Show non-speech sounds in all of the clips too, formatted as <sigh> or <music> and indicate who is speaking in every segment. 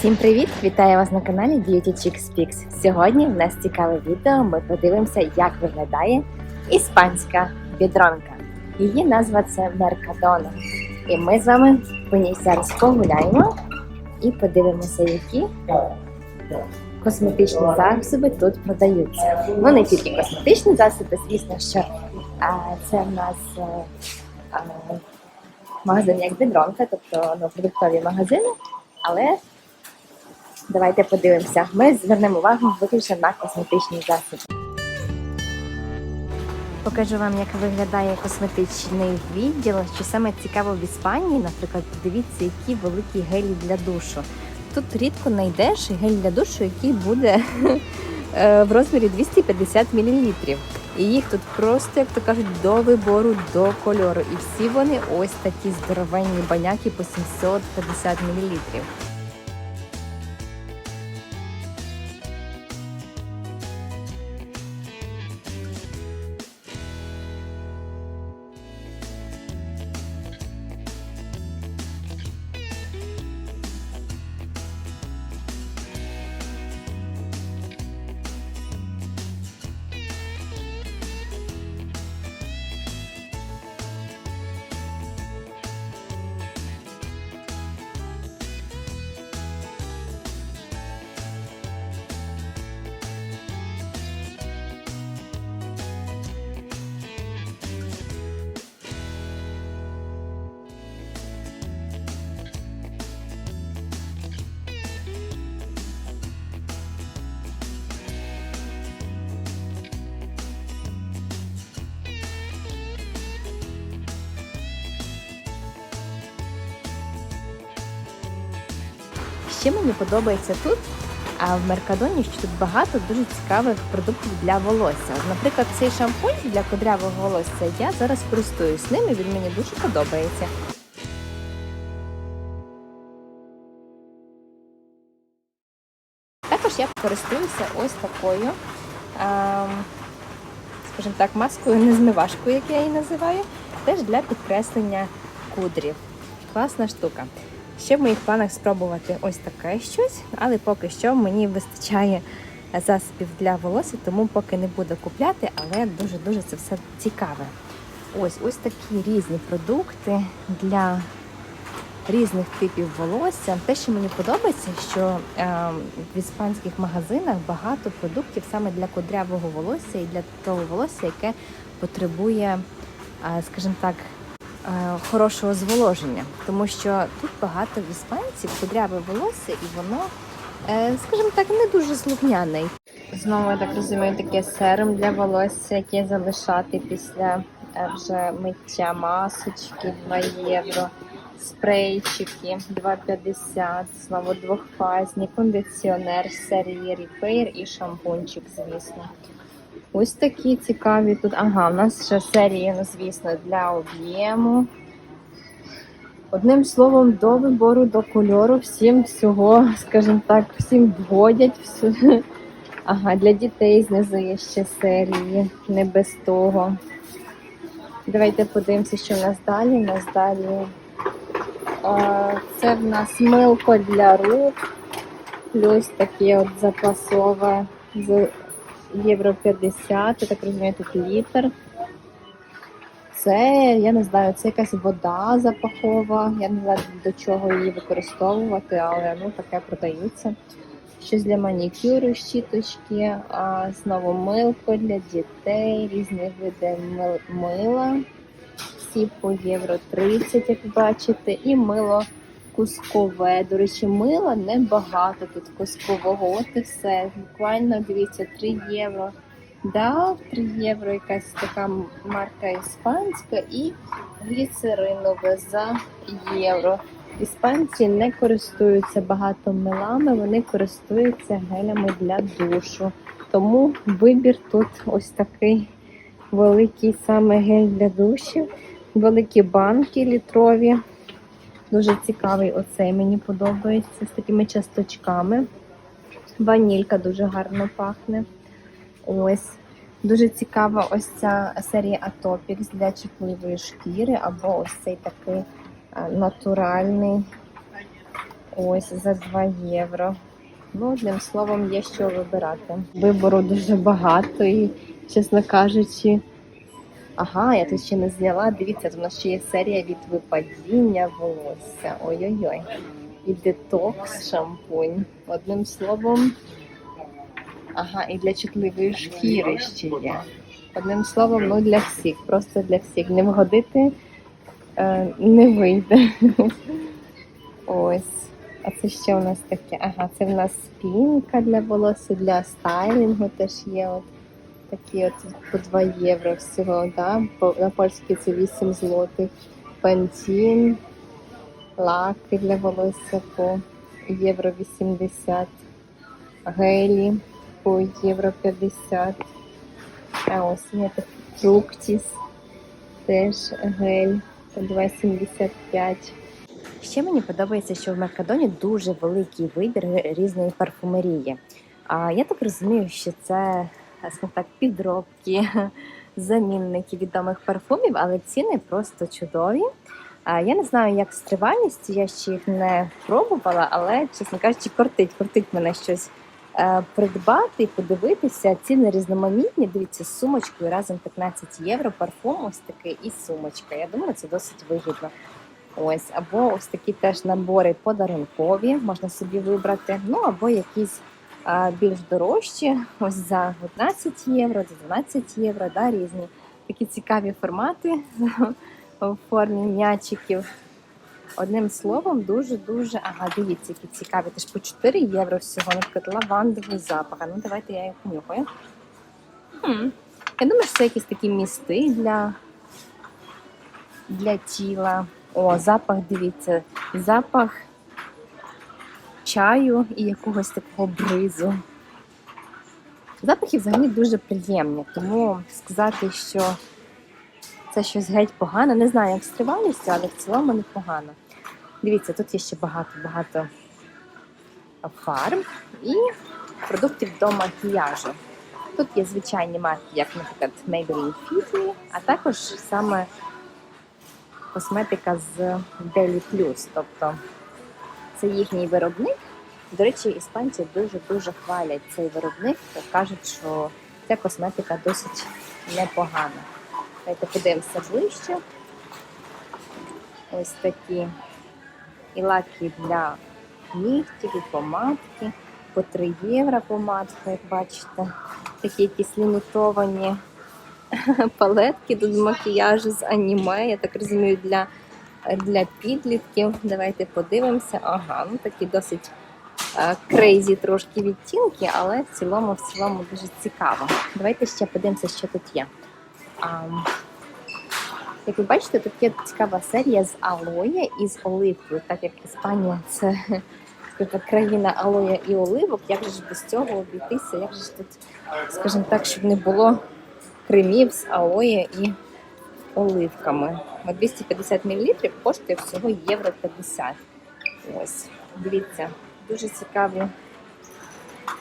Speaker 1: Всім привіт! Вітаю вас на каналі Beauty Chicks Pix. Сьогодні в нас цікаве відео. Ми подивимося, як виглядає іспанська бідронка. Її назва це Меркадона. І ми з вами по ній зараз погуляємо і подивимося, які косметичні засоби тут продаються. Вони тільки косметичні засоби, звісно, що а, це в нас е, а, магазин як бідронка, тобто ну, продуктові магазини. Але давайте подивимося. Ми звернемо увагу виключно на косметичні засоби. Покажу вам, як виглядає косметичний відділ. Що саме цікаво в Іспанії, наприклад, подивіться, які великі гелі для душу. Тут рідко знайдеш гель для душу, який буде <laughs> е, в розмірі 250 мл. І їх тут просто, як то кажуть, до вибору, до кольору. І всі вони ось такі здоровенні баняки по 750 мл. Ще мені подобається тут, а в Меркадоні, що тут багато дуже цікавих продуктів для волосся. Наприклад, цей шампунь для кудрявого волосся я зараз користуюсь ним і він мені дуже подобається. Також я користуюся ось такою, ем, скажімо так, маскою, незмивашкою, як я її називаю, теж для підкреслення кудрів. Класна штука. Ще в моїх планах спробувати ось таке щось, але поки що мені вистачає засобів для волосся, тому поки не буду купляти, але дуже-дуже це все цікаве. Ось ось такі різні продукти для різних типів волосся. Те, що мені подобається, що е, в іспанських магазинах багато продуктів саме для кудрявого волосся і для того волосся, яке потребує, е, скажімо так, хорошого зволоження, тому що тут багато в іспанців кудряве волосся, і воно, е, скажімо так, не дуже слухняне. Знову я так розумію, таке серум для волосся, яке залишати після е, вже миття масочки 2 євро. Спрейчики 2,50, знову двохфазні, кондиціонер серії Repair і шампунчик, звісно. Ось такі цікаві тут. Ага, у нас ще серії, ну, звісно, для об'єму. Одним словом, до вибору, до кольору, всім всього, <laughs> скажімо так, всім вгодять. Всю. <laughs> Ага, для дітей знизу є ще серії, не без того. Давайте подивимося, що в нас далі. У нас далі це в нас милко для рук, плюс таке от запасове євро 50, я так розумію, тут літр. Це, я не знаю, це якась вода запахова. Я не знаю, до чого її використовувати, але ну, таке продається. Щось для манікюру, щіточки, а, знову милко для дітей, різні види мила. Всі євро 30, як бачите, і мило кускове. До речі, мила небагато тут кускового. От і все. Буквально дивіться, 3 євро. Да, 3 євро якась така марка іспанська і гліцеринове за євро. Іспанці не користуються багато милами, вони користуються гелями для душу. Тому вибір тут ось такий великий саме гель для душів, великі банки літрові. Дуже цікавий оцей мені подобається з такими часточками. Ванілька дуже гарно пахне. Ось. Дуже цікава ось ця серія Atopics для чіпливої шкіри, або ось цей такий натуральний Ось за 2 євро. Ну, одним словом, є що вибирати. Вибору дуже багато і, чесно кажучи, ага, я тут ще не зняла. Дивіться, у нас ще є серія від випадіння волосся. Ой-ой-ой. І детокс шампунь. Одним словом, ага, і для чутливої шкіри ще є. Одним словом, ну для всіх, просто для всіх. Не вгодити е, не вийде. Ось. А це що у нас таке? Ага, це в нас пінка для волосся, для стайлінгу теж є. От такі по 2 євро всього. Да? На польській це 8 злотих. Пантін, лаки для волосся по євро 80, гелі по євро 50. А ось є такий фруктіс, теж гель по 2,75. Ще мені подобається, що в Меркадоні дуже великий вибір різної парфумерії. А я так розумію, що це скажімо так, підробки, <laughs> замінники відомих парфумів, але ціни просто чудові. Я не знаю, як з тривалістю, я ще їх не пробувала, але, чесно кажучи, кортить, кортить мене щось е, придбати і подивитися. Ціни різноманітні. Дивіться, з сумочкою разом 15 євро, парфум ось такий і сумочка. Я думаю, це досить вигідно. Ось, або ось такі теж набори подарункові, можна собі вибрати. Ну або якісь більш дорожчі, ось за 11 євро, за 12 євро, да, різні такі цікаві формати <laughs> в формі м'ячиків. Одним словом, дуже-дуже. Ага, дивіться, які цікаві. Теж по 4 євро всього, наприклад, лавандовий запах. Ну, давайте я їх понюхаю. Хм. Я думаю, що це якісь такі місти для, для тіла. О, запах, дивіться, запах чаю і якогось такого бризу. Запахи взагалі дуже приємні, тому сказати, що це щось геть погане. Не знаю, як з тривалістю, але в цілому непогано. Дивіться, тут є ще багато-багато фарб і продуктів до макіяжу. Тут є звичайні марки, як, наприклад, Maybelline Fit, а також саме косметика з Daily Plus. Тобто це їхній виробник. До речі, іспанці дуже-дуже хвалять цей виробник, кажуть, що ця косметика досить непогана. Давайте подивимося ближче. Ось такі і лаки для нігтів, і помадки. По 3 євро помадка, як бачите. Такі якісь лімітовані <laughs> палетки тут макіяжу з аніме. Я так розумію, для, для підлітків. Давайте подивимося. Ага, ну такі досить крейзі трошки відтінки, але в цілому, в цілому дуже цікаво. Давайте ще подивимося, що тут є. А, як ви бачите, тут є цікава серія з алоє і з оливкою, так як Іспанія це країна алоя і оливок. Як же ж без цього обійтися? Як же ж тут, скажімо так, щоб не було кремів з алоє і оливками? От 250 мл коштує всього євро 50. Ось, дивіться, дуже цікаві.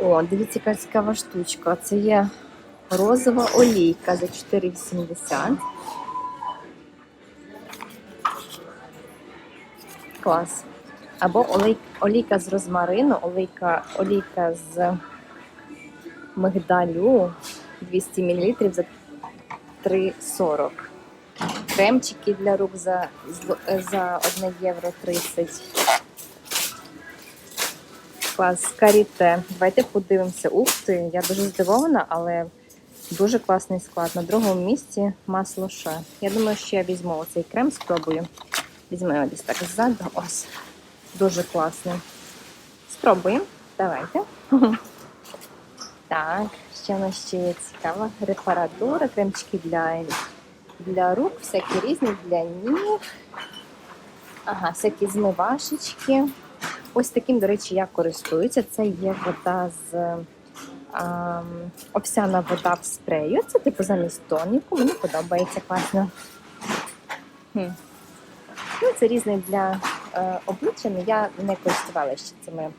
Speaker 1: О, дивіться, яка цікава штучка. Це є розова олійка за 4,80. Клас. Або олей, олійка з розмарину, олійка, олійка з мигдалю 200 мл за 3,40. Кремчики для рук за, за 1 євро 30. Клас, каріте. Давайте подивимося. Ух ти, я дуже здивована, але дуже класний склад. На другому місці масло ше. Я думаю, що я візьму оцей крем, спробую. Візьму його десь так ззаду. Ось. Дуже класний. Спробуємо. Давайте. <laughs> Так, ще у нас ще є цікава репаратура, кремчики для для рук, всякі різні, для ніг. Ага, всякі змивашечки. Ось таким, до речі, я користуюся. Це є вода з а, овсяна вода в спрею. Це типу замість тоніку. Мені подобається класно. Хм. Ну, Це різний для е, обличчя, я не користувалася цими.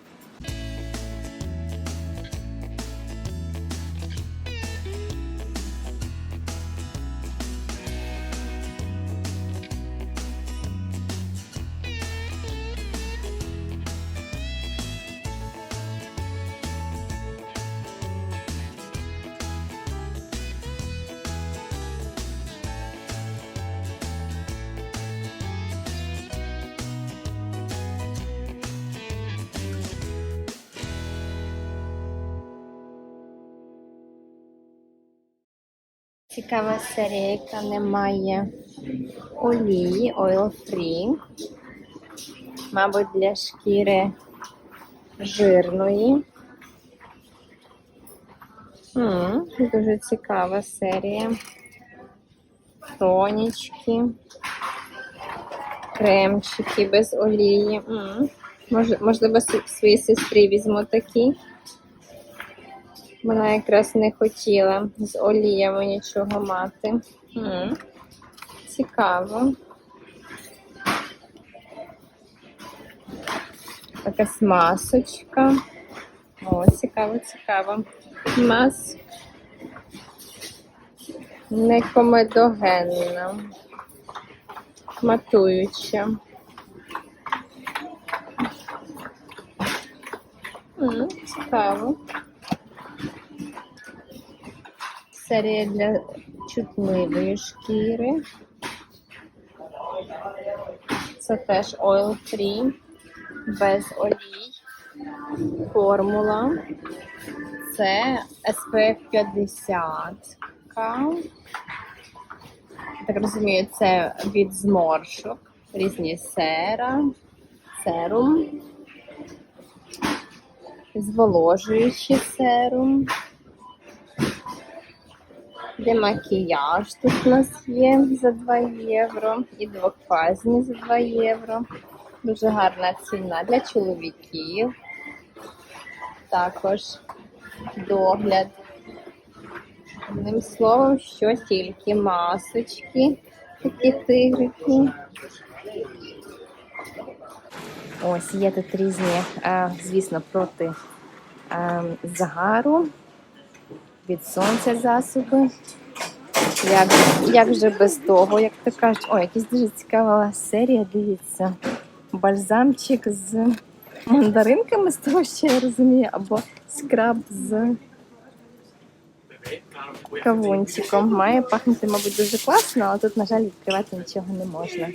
Speaker 1: Цікава серія, яка не має олії, oil free. Мабуть, для шкіри жирної. М, дуже цікава серія. Тонічки, кремчики без олії. М, Може, можливо, своїй сестрі візьму такі. Вона якраз не хотіла з оліями нічого мати. М, Цікаво. Якась масочка. О, цікаво, цікаво. Мас. Некомедогенна. Матуюча. М, Цікаво. Серія для чутливої шкіри. Це теж oil free, без олій. Формула. Це SPF 50. Так розумію, це від зморшок, різні сера, серум, зволожуючий серум. Демакіяж тут у нас є за 2 євро і двохфазні за 2 євро. Дуже гарна ціна для чоловіків. Також догляд. Одним словом, що тільки масочки, такі тигрики. Ось є тут різні, е, звісно, проти е, загару, від сонця засоби. Як, як же без того, як то кажуть, о, якась дуже цікава серія, дивіться. Бальзамчик з мандаринками, з того, що я розумію, або скраб з кавунчиком. Має пахнути, мабуть, дуже класно, але тут, на жаль, відкривати нічого не можна.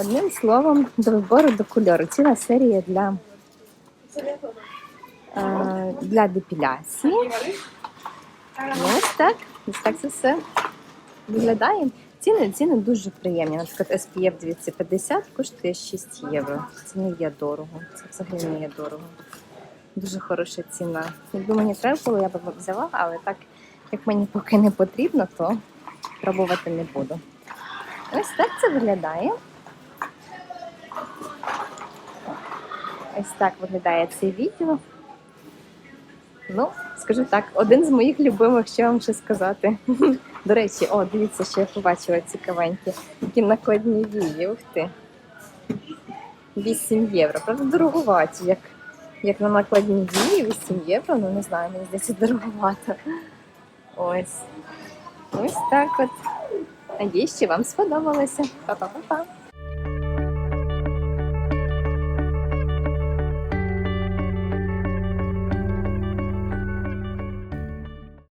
Speaker 1: Одним словом, до вибору до кольору. Ціла серія для, е, для депіляції. Ось так. Ось так це все виглядає. Ціни, ціни дуже приємні. Наприклад, SPF 250 коштує 6 євро. Це не є дорого. Це взагалі не є дорого. Дуже хороша ціна. Якби мені треба було, я б взяла, але так як мені поки не потрібно, то пробувати не буду. Ось так це виглядає. Ось так виглядає це відео. Ну, скажу так, один з моїх любимих, що вам ще сказати. <laughs> До речі, о, дивіться, що я побачила цікавенькі. Такі накладні вії, ух ти. 8 євро. Правда, дороговаті, як, як на накладні вії, 8 євро, ну не знаю, мені здається, дороговато. Ось. Ось так от. Надіюсь, що вам сподобалося. Па-па-па-па.